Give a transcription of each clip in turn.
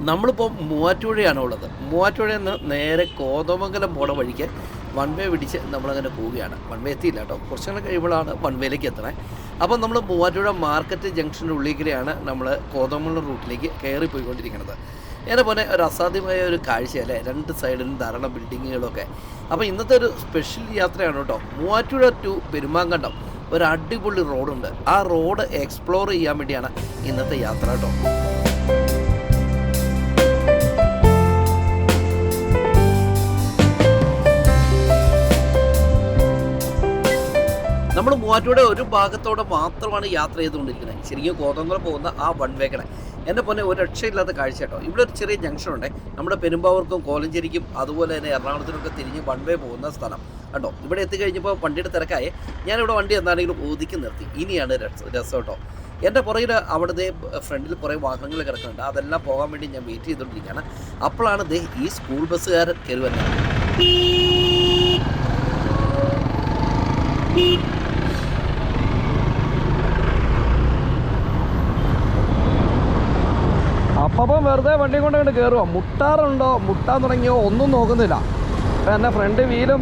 നമ്മളിപ്പോൾ മൂവാറ്റുപുഴയാണ് ഉള്ളത്. മൂവാറ്റുപുഴയിൽ നിന്ന് നേരെ കോതമംഗലം പോണ വഴിക്ക് വൺ വേ പിടിച്ച് നമ്മളങ്ങനെ പോവുകയാണ്. വൺ വേ എത്തിയില്ല കേട്ടോ. കുറച്ച് നേരം കഴിയുമ്പോഴാണ് വൺ വേയിലേക്ക് എത്തണേ. അപ്പോൾ നമ്മൾ മൂവാറ്റുപുഴ മാർക്കറ്റ് ജംഗ്ഷന്റെ ഉള്ളിലേക്കാണ് നമ്മൾ കോതമംഗലം റൂട്ടിലേക്ക് കയറി പോയിക്കൊണ്ടിരിക്കുന്നത്. എന്നെ പോലെ ഒരു അസാധ്യമായ ഒരു കാഴ്ചയല്ലേ? രണ്ട് സൈഡിലും ധാരാളം ബിൽഡിങ്ങുകളൊക്കെ അപ്പോൾ ഇന്നത്തെ ഒരു സ്പെഷ്യൽ യാത്രയാണ് കേട്ടോ. മൂവാറ്റുപുഴ ടു പെരുമാങ്കണ്ടം. ഒരു അടിപൊളി റോഡുണ്ട് ആ റോഡ് എക്സ്പ്ലോർ ചെയ്യാൻ വേണ്ടിയാണ് ഇന്നത്തെ യാത്ര കേട്ടോ. മൂവാറ്റൂടെ ഒരു ഭാഗത്തോടെ മാത്രമാണ് യാത്ര ചെയ്തുകൊണ്ടിരിക്കുന്നത്. ശരിക്കും കോതങ്കുളം പോകുന്ന ആ വൺ കട. എന്റെ പൊന്നെ ഒരു രക്ഷയില്ലാത്ത കാഴ്ച കേട്ടോ. ഇവിടെ ഒരു ചെറിയ ജംഗ്ഷൻ ഉണ്ട്. നമ്മുടെ പെരുമ്പാവൂർക്കും കോലഞ്ചേരിക്കും അതുപോലെ തന്നെ എറണാകുളത്തിനൊക്കെ തിരിഞ്ഞ് വൺ വേ പോകുന്ന സ്ഥലം. കേട്ടോ ഇവിടെ എത്തിക്കഴിഞ്ഞപ്പോൾ വണ്ടിയുടെ തിരക്കായി. ഞാനിവിടെ വണ്ടി എന്താണെങ്കിലും ഒതുക്കി നിർത്തി. ഇനിയാണ് രസം കേട്ടോ. എന്റെ പുറകിൽ അവിടുത്തെ ഫ്രണ്ടിൽ കുറേ വാഹനങ്ങൾ കിടക്കുന്നുണ്ട്. അതെല്ലാം പോകാൻ വേണ്ടി ഞാൻ വെയിറ്റ് ചെയ്തുകൊണ്ടിരിക്കുകയാണ്. അപ്പോഴാണ് ദേ ഈ സ്കൂൾ ബസ്സുകാരൻ കയറി വരുന്നത് അപ്പം വെറുതെ വണ്ടി കൊണ്ട് അങ്ങോട്ട് കയറുക മുട്ടാറുണ്ടോ? മുട്ടാൻ തുടങ്ങിയോ? ഒന്നും നോക്കുന്നില്ല. അപ്പം എന്റെ ഫ്രണ്ട് വീലും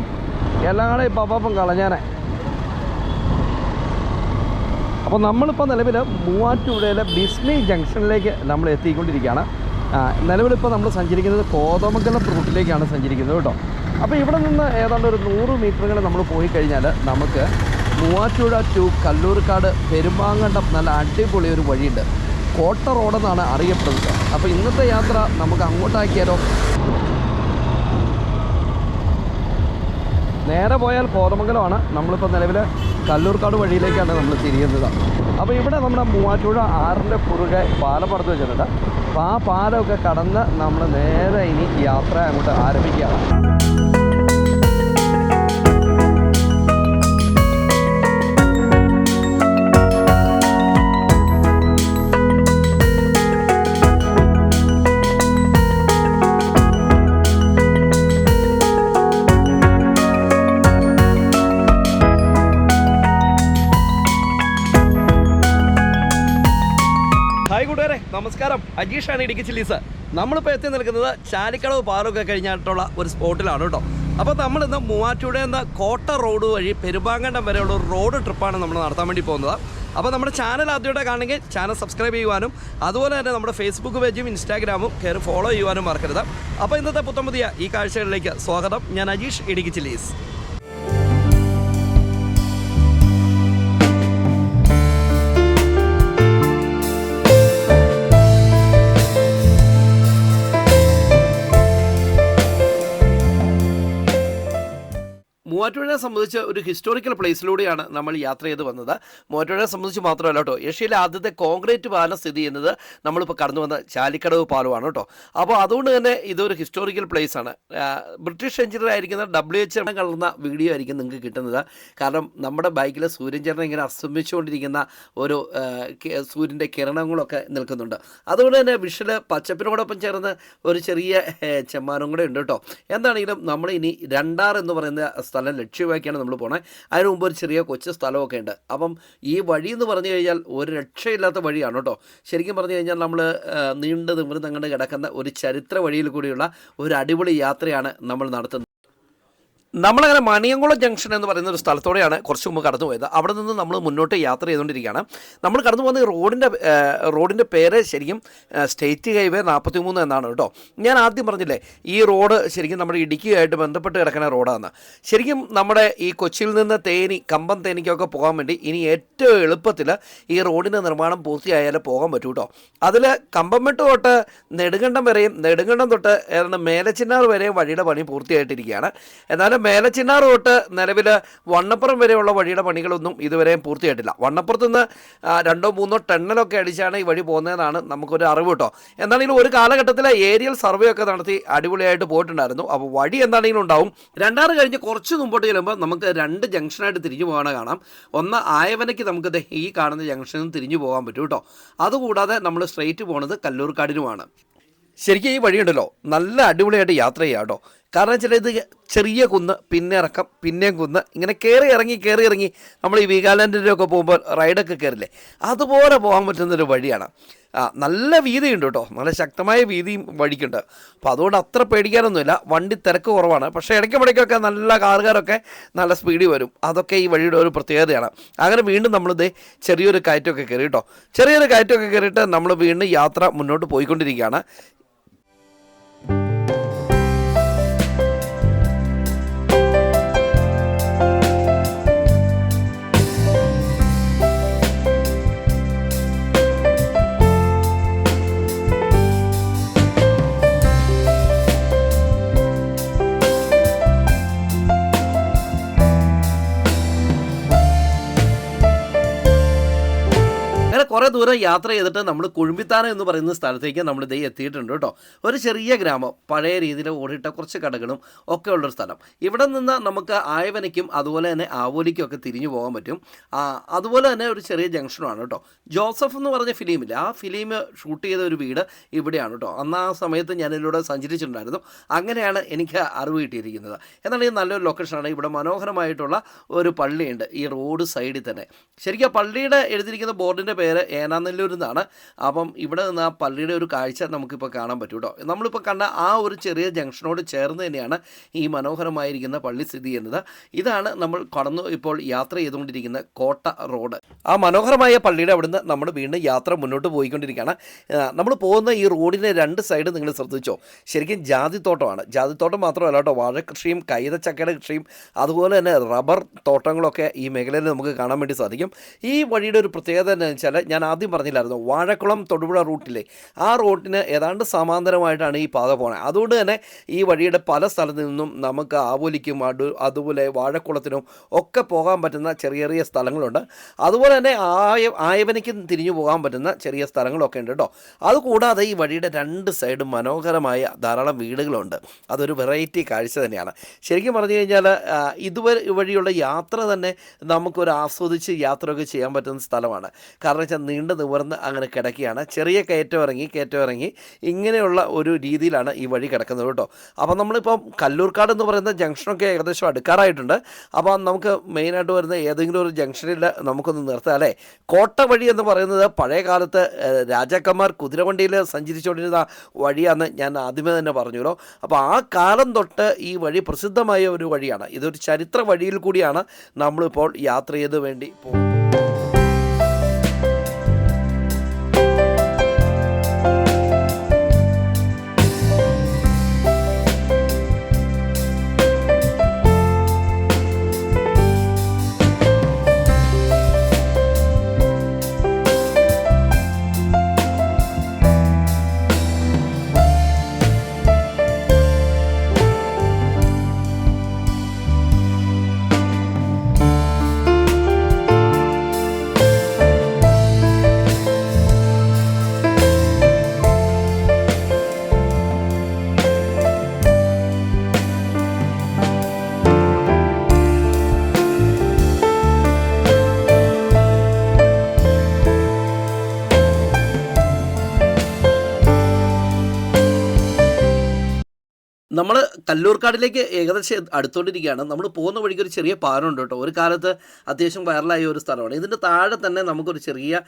എല്ലാം കൂടെ ഇപ്പം അപ്പം കളഞ്ഞാനെ. അപ്പോൾ നമ്മളിപ്പോൾ നിലവിൽ മൂവാറ്റുപുഴയിലെ ബിസ്മി ജംഗ്ഷനിലേക്ക് നമ്മൾ എത്തിക്കൊണ്ടിരിക്കുകയാണ്. നിലവിലിപ്പോൾ നമ്മൾ സഞ്ചരിക്കുന്നത് കോതമംഗലം റൂട്ടിലേക്കാണ് സഞ്ചരിക്കുന്നത് കേട്ടോ. അപ്പോൾ ഇവിടെ നിന്ന് ഏതാണ്ട് ഒരു നൂറ് മീറ്ററുകൾ നമ്മൾ പോയി കഴിഞ്ഞാൽ നമുക്ക് മൂവാറ്റുപുഴ ടു കല്ലൂർക്കാട് പെരുമാങ്കണ്ടം നല്ല അടിപൊളി ഒരു വഴിയുണ്ട്. കോട്ട റോഡെന്നാണ് അറിയപ്പെടുന്നത്. അപ്പോൾ ഇന്നത്തെ യാത്ര നമുക്ക് അങ്ങോട്ടാക്കിയാലോ? നേരെ പോയാൽ കോതമംഗലമാണ്. നമ്മളിപ്പോൾ നിലവിൽ കല്ലൂർക്കാട് വഴിയിലേക്കാണ് നമ്മൾ തിരിയുന്നത്. അപ്പോൾ ഇവിടെ നമ്മുടെ മൂവാറ്റുപുഴ ആറിന്റെ കുറുകെ പാലം പടുത്ത് വെച്ചിട്ടുണ്ട്. അപ്പോൾ ആ പാലമൊക്കെ കടന്ന് നമ്മൾ നേരെ ഇനി യാത്ര അങ്ങോട്ട് ആരംഭിക്കുകയാണ്. നമസ്കാരം അജീഷാണ് ഇടുക്കി ചില്ലീസ് നമ്മളിപ്പോൾ എത്തി നിൽക്കുന്നത് ചാലിക്കളവ് പാറൊക്കെ കഴിഞ്ഞിട്ടുള്ള ഒരു സ്പോട്ടിലാണ് കേട്ടോ. അപ്പോൾ നമ്മളിന്ന് മൂവാറ്റുപുഴ എന്ന കോട്ട റോഡ് വഴി പെരുമ്പാങ്കണ്ടം വരെയുള്ള ഒരു റോഡ് ട്രിപ്പാണ് നമ്മൾ നടത്താൻ വേണ്ടി പോകുന്നത്. അപ്പോൾ നമ്മുടെ ചാനൽ ആദ്യമായിട്ട് കാണണമെങ്കിൽ ചാനൽ സബ്സ്ക്രൈബ് ചെയ്യുവാനും അതുപോലെ തന്നെ നമ്മുടെ ഫേസ്ബുക്ക് പേജും ഇൻസ്റ്റാഗ്രാമും കയറി ഫോളോ ചെയ്യുവാനും മറക്കരുത്. അപ്പോൾ ഇന്നത്തെ പുത്തം പുതിയ ഈ കാഴ്ചകളിലേക്ക് സ്വാഗതം. ഞാൻ അജീഷ് ഇടുക്കി ചില്ലീസ് മൂവാറ്റുപുഴയെ സംബന്ധിച്ച് ഒരു ഹിസ്റ്റോറിക്കൽ പ്ലേസിലൂടെയാണ് നമ്മൾ യാത്ര ചെയ്ത് വന്നത്. മൂവാറ്റുപുഴയെ സംബന്ധിച്ച് മാത്രമല്ല കേട്ടോ ഏഷ്യയിലെ ആദ്യത്തെ കോൺക്രീറ്റ് പാലം സ്ഥിതി ചെയ്യുന്നത് നമ്മളിപ്പോൾ കടന്നു വന്ന ചാലിക്കടവ് പാലമാണ് കേട്ടോ. അപ്പോൾ അതുകൊണ്ട് തന്നെ ഇതൊരു ഹിസ്റ്റോറിക്കൽ പ്ലേസ് ആണ്. ബ്രിട്ടീഷ് എഞ്ചിനീയർ ആയിരിക്കുന്ന ഡബ്ല്യു എച്ച് എം കളർന്ന വീഡിയോ ആയിരിക്കും നിങ്ങൾക്ക് കിട്ടുന്നത്. കാരണം നമ്മുടെ ബൈക്കിൽ സൂര്യചന്ദ്രൻ ഇങ്ങനെ അസ്തമിച്ചുകൊണ്ടിരിക്കുന്ന ഒരു സൂര്യന്റെ കിരണങ്ങളൊക്കെ നിൽക്കുന്നുണ്ട്. അതുകൊണ്ട് തന്നെ വിഷൽ പച്ചപ്പിനോടൊപ്പം ചേർന്ന് ഒരു ചെറിയ ചെമ്മാനും കൂടെ ഉണ്ട് കേട്ടോ. എന്താണെങ്കിലും നമ്മൾ ഇനി രണ്ടാർ എന്ന് പറയുന്ന സ്ഥലം ലക്ഷ്യമാക്കിയാണ് നമ്മൾ പോണേ. അതിന് മുമ്പ് ഒരു ചെറിയ കൊച്ചു സ്ഥലമൊക്കെ ഉണ്ട്. അപ്പം ഈ വഴി എന്ന് പറഞ്ഞു കഴിഞ്ഞാൽ ഒരു രക്ഷയില്ലാത്ത വഴിയാണ് കേട്ടോ. ശരിക്കും പറഞ്ഞു കഴിഞ്ഞാൽ നമ്മൾ നീണ്ടു നിമിർന്നങ്ങണ്ട് കിടക്കുന്ന ഒരു ചരിത്ര വഴിയിൽ കൂടിയുള്ള ഒരു അടിപൊളി യാത്രയാണ് നമ്മൾ നടത്തുന്നത്. നമ്മളങ്ങനെ മണിയംകുളം ജംഗ്ഷൻ എന്ന് പറയുന്ന ഒരു സ്ഥലത്തോടെയാണ് കുറച്ച് മുമ്പ് കടന്നു പോയത്. അവിടെ നിന്ന് നമ്മൾ മുന്നോട്ട് യാത്ര ചെയ്തുകൊണ്ടിരിക്കുകയാണ്. നമ്മൾ കടന്നു പോകുന്ന ഈ റോഡിന്റെ റോഡിന്റെ പേര് ശരിക്കും സ്റ്റേറ്റ് ഹൈവേ നാൽപ്പത്തി മൂന്ന് എന്നാണ് കേട്ടോ. ഞാൻ ആദ്യം പറഞ്ഞില്ലേ ഈ റോഡ് ശരിക്കും നമ്മുടെ ഇടുക്കിയായിട്ട് ബന്ധപ്പെട്ട് കിടക്കുന്ന റോഡാണ്. ശരിക്കും നമ്മുടെ ഈ കൊച്ചിയിൽ നിന്ന് തേനി കമ്പം തേനിക്കൊക്കെ പോകാൻ വേണ്ടി ഇനി ഏറ്റവും എളുപ്പത്തിൽ ഈ റോഡിന്റെ നിർമ്മാണം പൂർത്തിയായാലേ പോകാൻ പറ്റൂ കേട്ടോ. അതിൽ കമ്പംമെട്ട് തൊട്ട് നെടുങ്കണ്ടം വരെയും നെടുങ്കണ്ടം തൊട്ട് ഏതാണ്ട് മേലച്ചിന്നാർ വരെയും വഴിയുടെ പണി പൂർത്തിയായിട്ടിരിക്കുകയാണ്. എന്നാലും മേലച്ചിന്നാർ തൊട്ട് നിലവിൽ വണ്ണപ്പുറം വരെയുള്ള വഴിയുടെ പണികളൊന്നും ഇതുവരെയും പൂർത്തിയായിട്ടില്ല. വണ്ണപ്പുറത്ത് നിന്ന് രണ്ടോ മൂന്നോ ടെണ്ണലൊക്കെ അടിച്ചാണ് ഈ വഴി പോകുന്നതെന്നാണ് നമുക്കൊരു അറിവ് കേട്ടോ. എന്താണെങ്കിലും ഒരു കാലഘട്ടത്തിൽ ഏരിയൽ സർവേ ഒക്കെ നടത്തി അടിപൊളിയായിട്ട് പോയിട്ടുണ്ടായിരുന്നു. അപ്പോൾ വഴി എന്താണെങ്കിലും ഉണ്ടാവും. രണ്ടാറ് കഴിഞ്ഞ് കുറച്ച് മുമ്പോട്ട് ചെല്ലുമ്പോൾ നമുക്ക് രണ്ട് ജംഗ്ഷനായിട്ട് തിരിഞ്ഞു പോകാൻ കാണാം. ഒന്ന് ആയവനയ്ക്ക് നമുക്ക് ഈ കാണുന്ന ജംഗ്ഷനിൽ തിരിഞ്ഞു പോകാൻ പറ്റും കേട്ടോ. അതുകൂടാതെ നമ്മൾ സ്ട്രെയിറ്റ് പോണത് കല്ലൂർക്കാടിനുമാണ്. ശരിക്കും ഈ വഴിയുണ്ടല്ലോ. നല്ല അടിപൊളിയായിട്ട് യാത്ര ചെയ്യാം കേട്ടോ. കാരണം വെച്ചാൽ ഇത് ചെറിയ കുന്ന് പിന്നെ ഇറക്കം പിന്നെയും കുന്ന്. ഇങ്ങനെ കയറി ഇറങ്ങി കയറി ഇറങ്ങി നമ്മൾ ഈ വീഗാലാൻഡിന്റെ ഒക്കെ പോകുമ്പോൾ റൈഡൊക്കെ കയറില്ലേ? അതുപോലെ പോകാൻ പറ്റുന്നൊരു വഴിയാണ്. നല്ല വീതിയുണ്ട് കേട്ടോ. നല്ല ശക്തമായ വീതിയും വഴിക്കുണ്ട്. അപ്പോൾ അതുകൊണ്ട് അത്ര പേടിക്കാനൊന്നുമില്ല. വണ്ടി തിരക്ക് കുറവാണ്. പക്ഷേ ഇടയ്ക്ക് ഇടയ്ക്കൊക്കെ നല്ല കാറുകാരൊക്കെ നല്ല സ്പീഡിൽ വരും. അതൊക്കെ ഈ വഴിയുടെ ഒരു പ്രത്യേകതയാണ്. അങ്ങനെ വീണ്ടും നമ്മളിത് ചെറിയൊരു കയറ്റമൊക്കെ കയറി കേട്ടോ. ചെറിയൊരു കയറ്റമൊക്കെ കയറിയിട്ട് നമ്മൾ വീണ്ടും യാത്ര മുന്നോട്ട് പോയിക്കൊണ്ടിരിക്കുകയാണ്. കുറേ ദൂരം യാത്ര ചെയ്തിട്ട് നമ്മൾ കുഴുമ്പിത്താനം എന്ന് പറയുന്ന സ്ഥലത്തേക്ക് നമ്മൾ ഇതേ എത്തിയിട്ടുണ്ട് കേട്ടോ. ഒരു ചെറിയ ഗ്രാമം പഴയ രീതിയിൽ ഓടിയിട്ട കുറച്ച് കടകളും ഒക്കെ ഉള്ളൊരു സ്ഥലം. ഇവിടെ നിന്ന് നമുക്ക് ആയവനയ്ക്കും അതുപോലെ തന്നെ ആവോലിക്കും ഒക്കെ തിരിഞ്ഞു പോകാൻ പറ്റും. അതുപോലെ തന്നെ ഒരു ചെറിയ ജംഗ്ഷനുമാണ് കേട്ടോ. ജോസഫ് എന്ന് പറഞ്ഞ ഫിലിമില്ല. ആ ഫിലിം ഷൂട്ട് ചെയ്ത ഒരു വീട് ഇവിടെയാണ് കേട്ടോ. അന്ന് ആ സമയത്ത് ഞാൻ ഇതിലൂടെ സഞ്ചരിച്ചിട്ടുണ്ടായിരുന്നു. അങ്ങനെയാണ് എനിക്ക് അറിവ് കിട്ടിയിരിക്കുന്നത്. എന്നാൽ ഇത് നല്ലൊരു ലൊക്കേഷനാണ് ഇവിടെ മനോഹരമായിട്ടുള്ള ഒരു പള്ളിയുണ്ട് ഈ റോഡ് സൈഡിൽ തന്നെ. ശരിക്കും പള്ളിയുടെ എഴുതിയിരിക്കുന്ന ബോർഡിന്റെ പേര് ഏനാനെല്ലൂർ എന്നാണ് അപ്പം ഇവിടെ നിന്ന് ആ പള്ളിയുടെ ഒരു കാഴ്ച നമുക്കിപ്പോൾ കാണാൻ പറ്റും കേട്ടോ നമ്മളിപ്പോൾ കണ്ട ആ ഒരു ചെറിയ ജംഗ്ഷനോട് ചേർന്ന് തന്നെയാണ് ഈ മനോഹരമായിരിക്കുന്ന പള്ളി സ്ഥിതി ചെയ്യുന്നത്. ഇതാണ് നമ്മൾ കടന്നു ഇപ്പോൾ യാത്ര ചെയ്തുകൊണ്ടിരിക്കുന്ന കോട്ട റോഡ്. ആ മനോഹരമായ പള്ളിയുടെ അവിടുന്ന് നമ്മൾ വീണ്ടും യാത്ര മുന്നോട്ട് പോയിക്കൊണ്ടിരിക്കുകയാണ്. നമ്മൾ പോകുന്ന ഈ റോഡിന്റെ രണ്ട് സൈഡ് നിങ്ങൾ ശ്രദ്ധിച്ചോ? ശരിക്കും ജാതിത്തോട്ടമാണ്. ജാതിത്തോട്ടം മാത്രമല്ല കേട്ടോ വാഴക്കൃഷിയും കൈതച്ചക്കയുടെ കൃഷിയും അതുപോലെ തന്നെ റബ്ബർ തോട്ടങ്ങളൊക്കെ ഈ മേഖലയിൽ നമുക്ക് കാണാൻ വേണ്ടി സാധിക്കും. ഈ വഴിയുടെ ഒരു പ്രത്യേകത എന്താണെന്ന് വെച്ചാൽ ഞാൻ ആദ്യം പറഞ്ഞില്ലായിരുന്നു. വാഴക്കുളം തൊടുപുഴ റൂട്ടിലെ ആ റൂട്ടിന് ഏതാണ്ട് സമാന്തരമായിട്ടാണ് ഈ പാത പോകുന്നത് അതുകൊണ്ട് തന്നെ ഈ വഴിയുടെ പല സ്ഥലത്തു നിന്നും നമുക്ക് ആവോലിക്കും അടു അതുപോലെ വാഴക്കുളത്തിനും ഒക്കെ പോകാൻ പറ്റുന്ന ചെറിയ ചെറിയ സ്ഥലങ്ങളുണ്ട്. അതുപോലെ തന്നെ ആയ ആയവനയ്ക്കും തിരിഞ്ഞു പോകാൻ പറ്റുന്ന ചെറിയ സ്ഥലങ്ങളൊക്കെ ഉണ്ട് കേട്ടോ. അതുകൂടാതെ ഈ വഴിയുടെ രണ്ട് സൈഡും മനോഹരമായ ധാരാളം വീടുകളുണ്ട്. അതൊരു വെറൈറ്റി കാഴ്ച തന്നെയാണ്. ശരിക്കും പറഞ്ഞു കഴിഞ്ഞാൽ ഇതുവരെ വഴിയുള്ള യാത്ര തന്നെ നമുക്കൊരു ആസ്വദിച്ച് യാത്രയൊക്കെ ചെയ്യാൻ പറ്റുന്ന സ്ഥലമാണ്. കാരണം വെച്ചാൽ നീണ്ടു നിവർന്ന് അങ്ങനെ കിടക്കുകയാണ്. ചെറിയ കയറ്റം ഇറങ്ങി കയറ്റം ഇറങ്ങി ഇങ്ങനെയുള്ള ഒരു രീതിയിലാണ് ഈ വഴി കിടക്കുന്നത് കേട്ടോ. അപ്പോൾ നമ്മളിപ്പം കല്ലൂർക്കാട് എന്ന് പറയുന്ന ജംഗ്ഷനൊക്കെ ഏകദേശം അടുക്കാറായിട്ടുണ്ട്. അപ്പോൾ നമുക്ക് മെയിനായിട്ട് വരുന്ന ഏതെങ്കിലും ഒരു ജംഗ്ഷനിൽ നമുക്കൊന്ന് നിർത്താം അല്ലേ? കോട്ട വഴി എന്ന് പറയുന്നത് പഴയ കാലത്ത് രാജാക്കന്മാർ കുതിരവണ്ടിയിൽ സഞ്ചരിച്ചുകൊണ്ടിരുന്ന വഴിയാണെന്ന് ഞാൻ ആദ്യമേ തന്നെ പറഞ്ഞല്ലോ അപ്പോൾ ആ കാലം തൊട്ട് ഈ വഴി പ്രസിദ്ധമായ ഒരു വഴിയാണ്. ഇതൊരു ചരിത്ര വഴിയിൽ കൂടിയാണ് നമ്മളിപ്പോൾ യാത്ര ചെയ്ത് വേണ്ടി പോകുന്നത്. കല്ലൂർക്കാടിലേക്ക് ഏകദേശം അടുത്തോണ്ടിരിക്കുകയാണ്. നമ്മൾ പോകുന്ന വഴിക്ക് ഒരു ചെറിയ പാലമുണ്ട് കേട്ടോ. ഒരു കാലത്ത് അത്യാവശ്യം വൈറലായ ഒരു സ്ഥലമാണ്. ഇതിന്റെ താഴെ തന്നെ നമുക്കൊരു ചെറിയ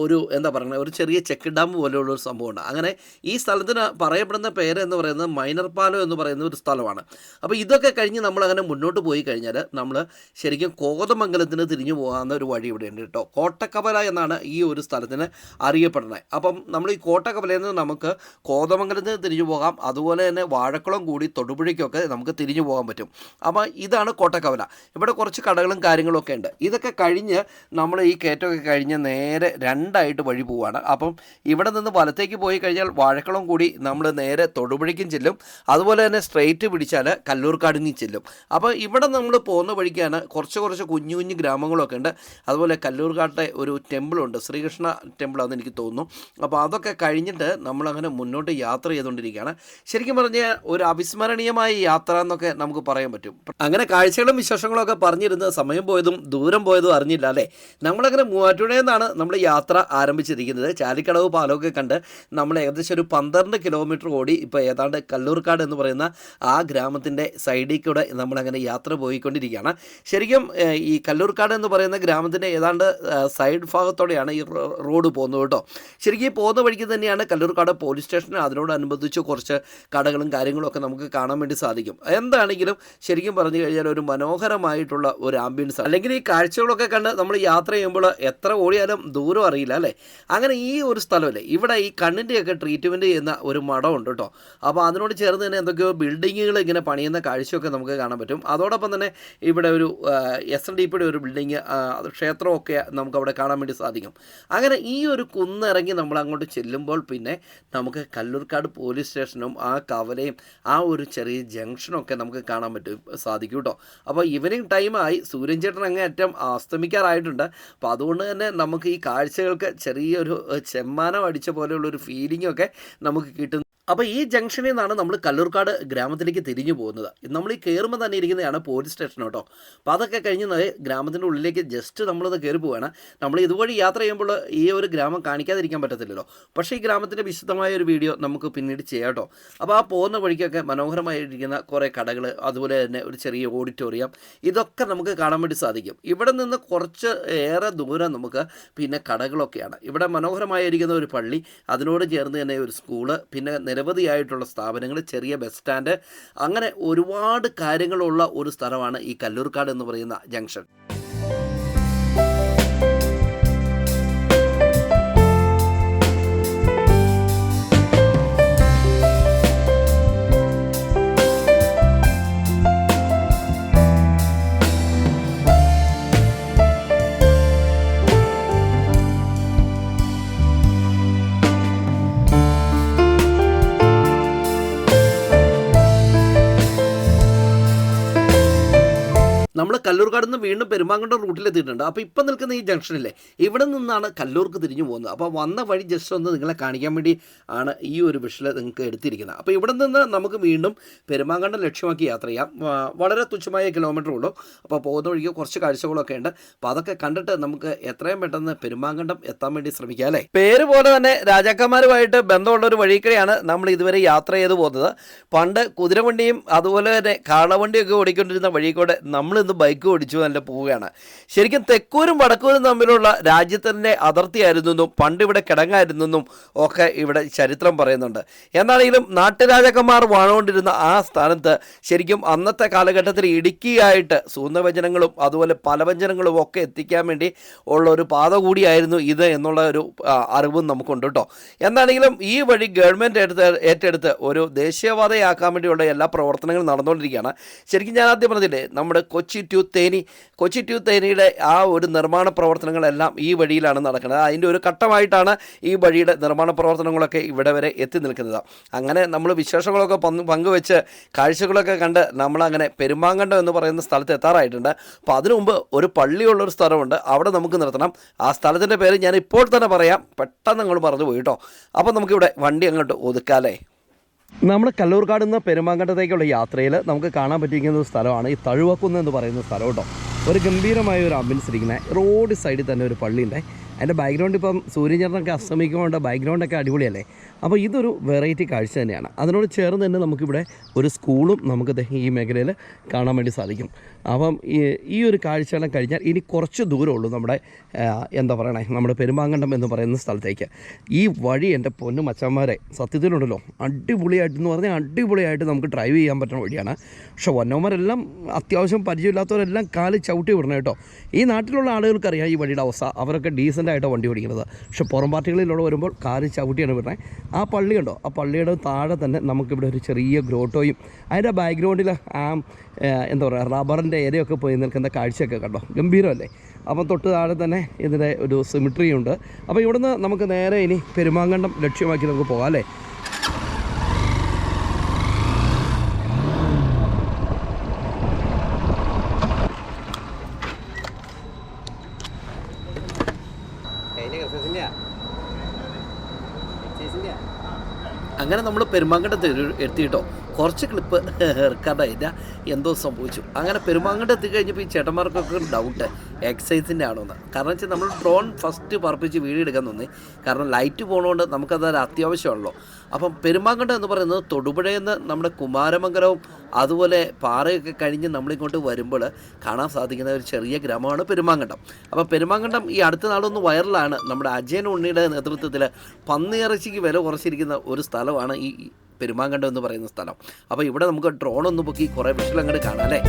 ഒരു എന്താ പറയുക ഒരു ചെറിയ ചെക്ക് ഡാം പോലെയുള്ള ഒരു സംഭവമുണ്ട്. അങ്ങനെ ഈ സ്ഥലത്തിന് പറയപ്പെടുന്ന പേര് എന്ന് പറയുന്നത് മൈനർ പാലം എന്ന് പറയുന്ന ഒരു സ്ഥലമാണ്. അപ്പോൾ ഇതൊക്കെ കഴിഞ്ഞ് നമ്മളങ്ങനെ മുന്നോട്ട് പോയി കഴിഞ്ഞാൽ നമ്മൾ ശരിക്കും കോതമംഗലത്തിന് തിരിഞ്ഞു പോകാവുന്ന ഒരു വഴി ഇവിടെയുണ്ട് കേട്ടോ. കോട്ടക്കവല എന്നാണ് ഈ ഒരു സ്ഥലത്തിന് അറിയപ്പെടുന്നത്. അപ്പം നമ്മൾ ഈ കോട്ടക്കവലയിൽ നിന്ന് നമുക്ക് കോതമംഗലത്തിന് തിരിഞ്ഞു പോകാം. അതുപോലെ തന്നെ വാഴക്കുളം കൂടി തൊടുപുഴയ്ക്കൊക്കെ നമുക്ക് തിരിഞ്ഞു പോകാൻ പറ്റും. അപ്പോൾ ഇതാണ് കോട്ടക്കവല. ഇവിടെ കുറച്ച് കടകളും കാര്യങ്ങളൊക്കെ ഉണ്ട്. ഇതൊക്കെ കഴിഞ്ഞ് നമ്മൾ ഈ കയറ്റമൊക്കെ കഴിഞ്ഞ് നേരെ രണ്ടായിട്ട് വഴി പോവുകയാണ് അപ്പം ഇവിടെ നിന്ന് വലത്തേക്ക് പോയി കഴിഞ്ഞാൽ വാഴക്കളം കൂടി നമ്മൾ നേരെ തൊടുപുഴയ്ക്കും ചെല്ലും. അതുപോലെ തന്നെ സ്ട്രെയിറ്റ് പിടിച്ചാൽ കല്ലൂർക്കാടിനും ചെല്ലും. അപ്പോൾ ഇവിടെ നമ്മൾ പോകുന്ന വഴിക്കാണ് കുറച്ച് കുറച്ച് കുഞ്ഞു കുഞ്ഞു ഗ്രാമങ്ങളൊക്കെ ഉണ്ട്. അതുപോലെ കല്ലൂർക്കാട്ടെ ഒരു ടെമ്പിളുണ്ട്. ശ്രീകൃഷ്ണ ടെമ്പിളാണെന്ന് എനിക്ക് തോന്നുന്നു. അപ്പോൾ അതൊക്കെ കഴിഞ്ഞിട്ട് നമ്മളങ്ങനെ മുന്നോട്ട് യാത്ര ചെയ്തുകൊണ്ടിരിക്കുകയാണ്. ശരിക്കും പറഞ്ഞാൽ ഒരു അവിസ്മരണീയമായ യാത്ര എന്നൊക്കെ നമുക്ക് പറയാൻ പറ്റും. അങ്ങനെ കാഴ്ചകളും വിശേഷങ്ങളും ഒക്കെ പറഞ്ഞിരുന്ന് സമയം പോയതും ദൂരം പോയതും അറിഞ്ഞില്ല അല്ലേ? നമ്മളങ്ങനെ മൂവാറ്റുപുഴയിൽ നിന്നാണ് നമ്മൾ യാത്ര ആരംഭിച്ചിരിക്കുന്നത്. ചാലിക്കടവ് പാലമൊക്കെ കണ്ട് നമ്മൾ ഏകദേശം ഒരു പന്ത്രണ്ട് കിലോമീറ്റർ ഓടി ഇപ്പോൾ ഏതാണ്ട് കല്ലൂർക്കാട് എന്ന് പറയുന്ന ആ ഗ്രാമത്തിന്റെ സൈഡിൽ കൂടെ നമ്മളങ്ങനെ യാത്ര പോയിക്കൊണ്ടിരിക്കുകയാണ്. ശരിക്കും ഈ കല്ലൂർക്കാട് എന്ന് പറയുന്ന ഗ്രാമത്തിന്റെ ഏതാണ്ട് സൈഡ് ഭാഗത്തോടെയാണ് ഈ റോഡ് പോകുന്നത് കേട്ടോ. ശരിക്കും ഈ പോകുന്ന വഴിക്ക് തന്നെയാണ് കല്ലൂർക്കാട് പോലീസ് സ്റ്റേഷൻ അതിനോടനുബന്ധിച്ച് കുറച്ച് കടകളും കാര്യങ്ങളും ഒക്കെ നമുക്ക് കാണാൻ വേണ്ടി സാധിക്കും. എന്താണെങ്കിലും ശരിക്കും പറഞ്ഞു കഴിഞ്ഞാൽ ഒരു മനോഹരമായിട്ടുള്ള ഒരു ആംബിയൻസ് അല്ലെങ്കിൽ ഈ കാഴ്ചകളൊക്കെ കണ്ട് നമ്മൾ യാത്ര ചെയ്യുമ്പോൾ എത്ര ഓടിയാലും ദൂരം അറിയില്ല അല്ലേ? അങ്ങനെ ഈ ഒരു സ്ഥലമല്ലേ ഇവിടെ ഈ കണ്ണിന്റെയൊക്കെ ട്രീറ്റ്മെന്റ് ചെയ്യുന്ന ഒരു മഠമുണ്ട് കേട്ടോ. അപ്പോൾ അതിനോട് ചേർന്ന് തന്നെ എന്തൊക്കെയോ ബിൽഡിങ്ങുകൾ ഇങ്ങനെ പണിയുന്ന കാഴ്ചയൊക്കെ നമുക്ക് കാണാൻ പറ്റും. അതോടൊപ്പം തന്നെ ഇവിടെ ഒരു എസ് എൻ ഡി പിയുടെ ഒരു ബിൽഡിങ് ക്ഷേത്രമൊക്കെ നമുക്ക് അവിടെ കാണാൻ വേണ്ടി സാധിക്കും. അങ്ങനെ ഈ ഒരു കുന്നിറങ്ങി നമ്മൾ അങ്ങോട്ട് ചെല്ലുമ്പോൾ പിന്നെ നമുക്ക് കല്ലൂർക്കാട് പോലീസ് സ്റ്റേഷനും ആ കവലയും ആ ഒരു ചെറിയ ജംഗ്ഷനൊക്കെ നമുക്ക് കാണാൻ പറ്റും സാധിക്കും കേട്ടോ. അപ്പോൾ ഈവനിങ് ടൈമായി സൂര്യൻ ചേട്ടൻ അങ്ങേയറ്റം അസ്തമിക്കാറായിട്ടുണ്ട് അപ്പോൾ അതുകൊണ്ട് തന്നെ നമുക്ക് ഈ കാഴ്ചകൾക്ക് ചെറിയൊരു ചെമ്മാനം അടിച്ച പോലെയുള്ളൊരു ഫീലിംഗ് ഒക്കെ നമുക്ക് കിട്ടും അപ്പോൾ ഈ ജംഗ്ഷനിൽ നിന്നാണ് നമ്മൾ കല്ലൂർക്കാട് ഗ്രാമത്തിലേക്ക് തിരിഞ്ഞു പോകുന്നത്. നമ്മൾ ഈ കയറുമ്പോൾ തന്നെ ഇരിക്കുന്നതാണ് പോലീസ് സ്റ്റേഷൻ കേട്ടോ. അപ്പോൾ അതൊക്കെ കഴിഞ്ഞ് ഗ്രാമത്തിന്റെ ഉള്ളിലേക്ക് ജസ്റ്റ് നമ്മളത് കയറി പോവുകയാണ് നമ്മൾ ഇതുവഴി യാത്ര ചെയ്യുമ്പോൾ ഈ ഒരു ഗ്രാമം കാണിക്കാതിരിക്കാൻ പറ്റത്തില്ലല്ലോ. പക്ഷേ ഈ ഗ്രാമത്തിന്റെ വിശദമായ ഒരു വീഡിയോ നമുക്ക് പിന്നീട് ചെയ്യാം കേട്ടോ. അപ്പോൾ ആ പോകുന്ന വഴിക്കൊക്കെ മനോഹരമായിരിക്കുന്ന കുറേ കടകൾ അതുപോലെ തന്നെ ഒരു ചെറിയ ഓഡിറ്റോറിയം ഇതൊക്കെ നമുക്ക് കാണാൻ വേണ്ടി സാധിക്കും. ഇവിടെ നിന്ന് കുറച്ച് ഏറെ ദൂരം നമുക്ക് പിന്നെ കടകളൊക്കെയാണ്. ഇവിടെ മനോഹരമായിരിക്കുന്ന ഒരു പള്ളി അതിനോട് ചേർന്ന് തന്നെ ഒരു സ്കൂൾ പിന്നെ നിരവധിയായിട്ടുള്ള സ്ഥാപനങ്ങൾ ചെറിയ ബസ് സ്റ്റാൻഡ് അങ്ങനെ ഒരുപാട് കാര്യങ്ങളുള്ള ഒരു സ്ഥലമാണ് ഈ കല്ലൂർക്കാട് എന്ന് പറയുന്ന ജംഗ്ഷൻ. കല്ലൂർക്കാട് നിന്ന് വീണ്ടും പെരുമാങ്കണ്ടം റൂട്ടിലെത്തിയിട്ടുണ്ട് അപ്പോൾ ഇപ്പം നിൽക്കുന്ന ഈ ജംഗ്ഷനില്ലേ ഇവിടെ നിന്നാണ് കല്ലൂർക്ക് തിരിഞ്ഞു പോകുന്നത്. അപ്പോൾ വന്ന വഴി ജസ്റ്റ് ഒന്ന് നിങ്ങളെ കാണിക്കാൻ വേണ്ടി ആണ് ഈ ഒരു വിഷൽ നിങ്ങൾക്ക് എടുത്തിരിക്കുന്നത്. അപ്പോൾ ഇവിടെ നിന്ന് നമുക്ക് വീണ്ടും പെരുമാങ്കണ്ടം ലക്ഷ്യമാക്കി യാത്ര ചെയ്യാം. വളരെ തുച്ഛമായ കിലോമീറ്റർ ഉള്ളൂ. അപ്പോൾ പോകുന്ന വഴിക്ക് കുറച്ച് കാഴ്ചകളൊക്കെ ഉണ്ട്. അപ്പോൾ അതൊക്കെ കണ്ടിട്ട് നമുക്ക് എത്രയും പെട്ടെന്ന് പെരുമാങ്കണ്ടം എത്താൻ വേണ്ടി ശ്രമിക്കാം അല്ലേ? പേര് പോലെ തന്നെ രാജാക്കന്മാരുമായിട്ട് ബന്ധമുള്ള ഒരു വഴിക്കടെയാണ് നമ്മൾ ഇതുവരെ യാത്ര ചെയ്ത് പോകുന്നത്. പണ്ട് കുതിരവണ്ടിയും അതുപോലെ തന്നെ കാളവണ്ടിയൊക്കെ ഓടിക്കൊണ്ടിരുന്ന വഴി കൂടെ നമ്മൾ ഇന്ന് ബൈക്ക് ഓടിച്ചു നല്ല പോവുകയാണ്. ശരിക്കും തെക്കൂരും വടക്കൂരും തമ്മിലുള്ള രാജ്യത്തിന്റെ അതിർത്തിയായിരുന്നെന്നും പണ്ട് ഇവിടെ കിടങ്ങായിരുന്നെന്നും ഒക്കെ ഇവിടെ ചരിത്രം പറയുന്നുണ്ട്. എന്നാണെങ്കിലും നാട്ടുരാജാക്കന്മാർ വാണുകൊണ്ടിരുന്ന ആ സ്ഥാനത്ത് ശരിക്കും അന്നത്തെ കാലഘട്ടത്തിൽ ഇടുക്കിയായിട്ട് സൂന്നവ്യഞ്ജനങ്ങളും അതുപോലെ പലവ്യഞ്ജനങ്ങളും ഒക്കെ എത്തിക്കാൻ വേണ്ടി ഉള്ള ഒരു പാത കൂടിയായിരുന്നു ഇത് എന്നുള്ള ഒരു അറിവും നമുക്കുണ്ട് കേട്ടോ. എന്നാണെങ്കിലും ഈ വഴി ഗവൺമെന്റ് എടുത്ത് ഏറ്റെടുത്ത് ഒരു ദേശീയപാതയാക്കാൻ വേണ്ടിയുള്ള എല്ലാ പ്രവർത്തനങ്ങളും നടന്നുകൊണ്ടിരിക്കുകയാണ്. ശരിക്കും ഞാൻ ആദ്യം പറഞ്ഞില്ലേ നമ്മുടെ കൊച്ചി ടു തേനി കൊച്ചി ടു തേനിയുടെ ആ ഒരു നിർമ്മാണ പ്രവർത്തനങ്ങളെല്ലാം ഈ വഴിയിലാണ് നടക്കുന്നത്. അതിന്റെ ഒരു ഘട്ടമായിട്ടാണ് ഈ വഴിയുടെ നിർമ്മാണ പ്രവർത്തനങ്ങളൊക്കെ ഇവിടെ വരെ എത്തി നിൽക്കുന്നത്. അങ്ങനെ നമ്മൾ വിശേഷങ്ങളൊക്കെ പങ്ക് പങ്കുവെച്ച് കാഴ്ചകളൊക്കെ കണ്ട് നമ്മളങ്ങനെ പെരുമാങ്കണ്ടം എന്ന് പറയുന്ന സ്ഥലത്ത് എത്താറായിട്ടുണ്ട്. അപ്പോൾ അതിനു മുമ്പ് ഒരു പള്ളിയുള്ളൊരു സ്ഥലമുണ്ട്. അവിടെ നമുക്ക് നിർത്തണം. ആ സ്ഥലത്തിന്റെ പേര് ഞാൻ ഇപ്പോൾ തന്നെ പറയാം. പെട്ടെന്ന് നിങ്ങൾ പറഞ്ഞു പോയിട്ടോ അപ്പോൾ നമുക്കിവിടെ വണ്ടി അങ്ങോട്ട് ഒതുക്കാല്ലേ നമ്മുടെ കല്ലൂർക്കാട് നിന്ന് പെരുമാങ്കണ്ടത്തേക്കുള്ള യാത്രയിൽ നമുക്ക് കാണാൻ പറ്റിയിരിക്കുന്ന ഒരു സ്ഥലമാണ് ഈ തഴുവക്കുന്ന് എന്ന് പറയുന്ന സ്ഥലം കേട്ടോ. ഒരു ഗംഭീരമായ ഒരു ആംബുലൻസ് റോഡ് സൈഡിൽ തന്നെ ഒരു പള്ളിയുണ്ട്. അതിന്റെ ബാക്ക്ഗ്രൗണ്ട് ഇപ്പം സൂര്യചന്ദ്രനൊക്കെ അസ്തമിക്കുമ്പോൾ ബാക്ക്ഗ്രൗണ്ടൊക്കെ അടിപൊളിയല്ലേ? അപ്പോൾ ഇതൊരു വെറൈറ്റി കാഴ്ച തന്നെയാണ്. അതിനോട് ചേർന്ന് തന്നെ നമുക്കിവിടെ ഒരു സ്കൂളും നമുക്ക് ഈ മേഖലയിൽ കാണാൻ വേണ്ടി സാധിക്കും. അപ്പം ഈ ഒരു കാഴ്ചയെല്ലാം കഴിഞ്ഞാൽ ഇനി കുറച്ച് ദൂരമുള്ളൂ നമ്മുടെ എന്താ പറയണേ നമ്മുടെ പെരുമാങ്കണ്ടം എന്ന് പറയുന്ന സ്ഥലത്തേക്ക്. ഈ വഴി എന്റെ പൊന്നു മച്ചന്മാരെ സത്യത്തിലുണ്ടല്ലോ അടിപൊളിയായിട്ട് എന്ന് പറഞ്ഞാൽ അടിപൊളിയായിട്ട് നമുക്ക് ഡ്രൈവ് ചെയ്യാൻ പറ്റുന്ന വഴിയാണ്. പക്ഷെ വന്നവന്മാരെല്ലാം അത്യാവശ്യം പരിചയമില്ലാത്തവരെല്ലാം കാൽ ചവിട്ടി വിടണം കേട്ടോ. ഈ നാട്ടിലുള്ള ആളുകൾക്കറിയാം ഈ വഴിയുടെ അവസ്ഥ. അവരൊക്കെ ഡീസന്റ് ആയിട്ട് വണ്ടി ഓടിക്കുന്നത്. പക്ഷേ പുറം പാർട്ടികളിലൂടെ വരുമ്പോൾ കാൽ ചവിട്ടിയാണ് വിടണേ. ആ പള്ളി ഉണ്ടോ ആ പള്ളിയുടെ താഴെ തന്നെ നമുക്കിവിടെ ഒരു ചെറിയ ഗ്രോട്ടോയും അതിന്റെ ബാക്ക്ഗ്രൗണ്ടിൽ ആ എന്താ പറയുക റബ്ബറിന്റെ ഇരയൊക്കെ പോയി നിൽക്കുന്ന കാഴ്ചയൊക്കെ കണ്ടോ? ഗംഭീരമല്ലേ? അപ്പം തൊട്ട് താഴെ തന്നെ ഇതിന്റെ ഒരു സിമിട്രിയുണ്ട് അപ്പോൾ ഇവിടുന്ന് നമുക്ക് നേരെ ഇനി പെരുമാങ്കണ്ടം ലക്ഷ്യമാക്കി നമുക്ക് പോകാം അല്ലേ? അങ്ങനെ നമ്മൾ പെരുമാങ്കണ്ടത്ത് എത്തിയിട്ടോ? കുറച്ച് ക്ലിപ്പ് റെക്കോർഡായില്ല. എന്തോ സംഭവിച്ചു. അങ്ങനെ പെരുമാങ്കണ്ടം എത്തിക്കഴിഞ്ഞപ്പോൾ ഈ ചേട്ടന്മാർക്കൊക്കെ ഡൗട്ട് എക്സൈസിന്റെ ആണോ എന്ന് കാരണം വെച്ചാൽ നമ്മൾ ഡ്രോൺ ഫസ്റ്റ് പറപ്പിച്ച് വീഡിയോ എടുക്കാൻ തോന്നി. കാരണം ലൈറ്റ് പോകണതുകൊണ്ട് നമുക്കതൊരു അത്യാവശ്യമാണല്ലോ. അപ്പം പെരുമാങ്കണ്ടം എന്ന് പറയുന്നത് തൊടുപുഴയിൽ നിന്ന് നമ്മുടെ കുമാരമംഗലവും അതുപോലെ പാറയൊക്കെ കഴിഞ്ഞ് നമ്മളിങ്ങോട്ട് വരുമ്പോൾ കാണാൻ സാധിക്കുന്ന ഒരു ചെറിയ ഗ്രാമമാണ് പെരുമാങ്കണ്ടം അപ്പോൾ പെരുമാങ്കണ്ടം ഈ അടുത്ത നാളൊന്ന് വൈറലാണ് നമ്മുടെ അജയൻ ഉണ്ണിയുടെ നേതൃത്വത്തിൽ പന്നിയിറച്ചിക്ക് വില കുറച്ചിരിക്കുന്ന ഒരു സ്ഥലമാണ് ഈ പെരുമാങ്കണ്ടം എന്ന് പറയുന്ന സ്ഥലം. അപ്പോൾ ഇവിടെ നമുക്ക് ഡ്രോൺ ഒന്ന് പൊക്കി കുറേ വിഷയം അങ്ങോട്ട് കാണാം അല്ലേ?